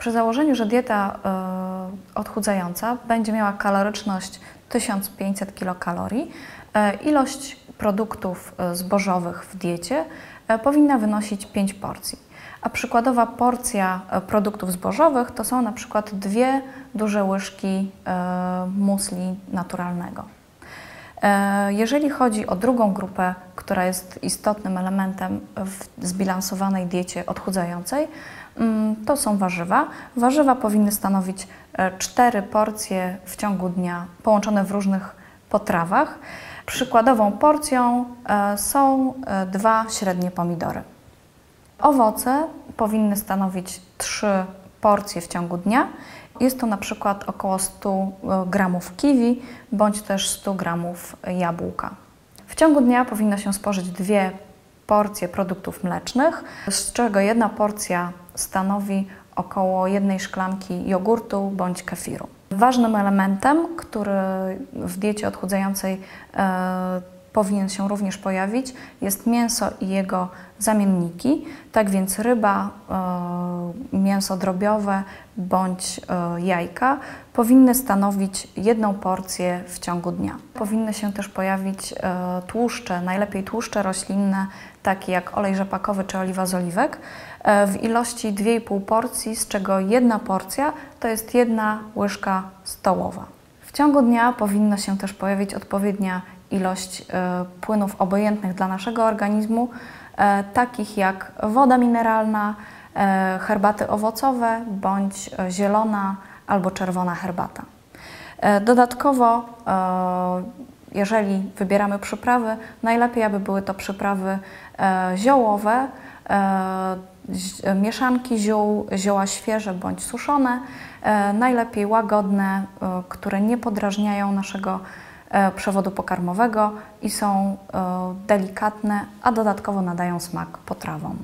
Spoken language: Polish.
Przy założeniu, że dieta y, odchudzająca będzie miała kaloryczność 1500 kilokalorii, y, ilość produktów y, zbożowych w diecie powinna wynosić 5 porcji. A przykładowa porcja produktów zbożowych to są na przykład dwie duże łyżki musli naturalnego. E, Jeżeli chodzi o drugą grupę, która jest istotnym elementem w zbilansowanej diecie odchudzającej, mm, to są warzywa. Warzywa powinny stanowić e, cztery porcje w ciągu dnia, połączone w różnych potrawach. Przykładową porcją e, są dwa średnie pomidory. Owoce powinny stanowić trzy porcje w ciągu dnia. Jest to na przykład około 100 gramów kiwi bądź też 100 gramów jabłka. W ciągu dnia powinno się spożyć dwie porcje produktów mlecznych, z czego jedna porcja stanowi około jednej szklanki jogurtu bądź kefiru. Ważnym elementem, który w diecie odchudzającej e, powinien się również pojawić, jest mięso i jego zamienniki. Tak więc ryba, e, mięso drobiowe bądź e, jajka powinny stanowić jedną porcję w ciągu dnia. Powinny się też pojawić e, tłuszcze, najlepiej tłuszcze roślinne, takie jak olej rzepakowy czy oliwa z oliwek, w ilości 2,5 porcji, z czego jedna porcja to jest jedna łyżka stołowa. W ciągu dnia powinna się też pojawić odpowiednia ilość e, płynów obojętnych dla naszego organizmu, e, takich jak woda mineralna, e, herbaty owocowe bądź zielona albo czerwona herbata. Dodatkowo, jeżeli wybieramy przyprawy, najlepiej, aby były to przyprawy ziołowe, zi- mieszanki ziół, zioła świeże bądź suszone, e, najlepiej łagodne, e, które nie podrażniają naszego e, przewodu pokarmowego i są delikatne, a dodatkowo nadają smak potrawom.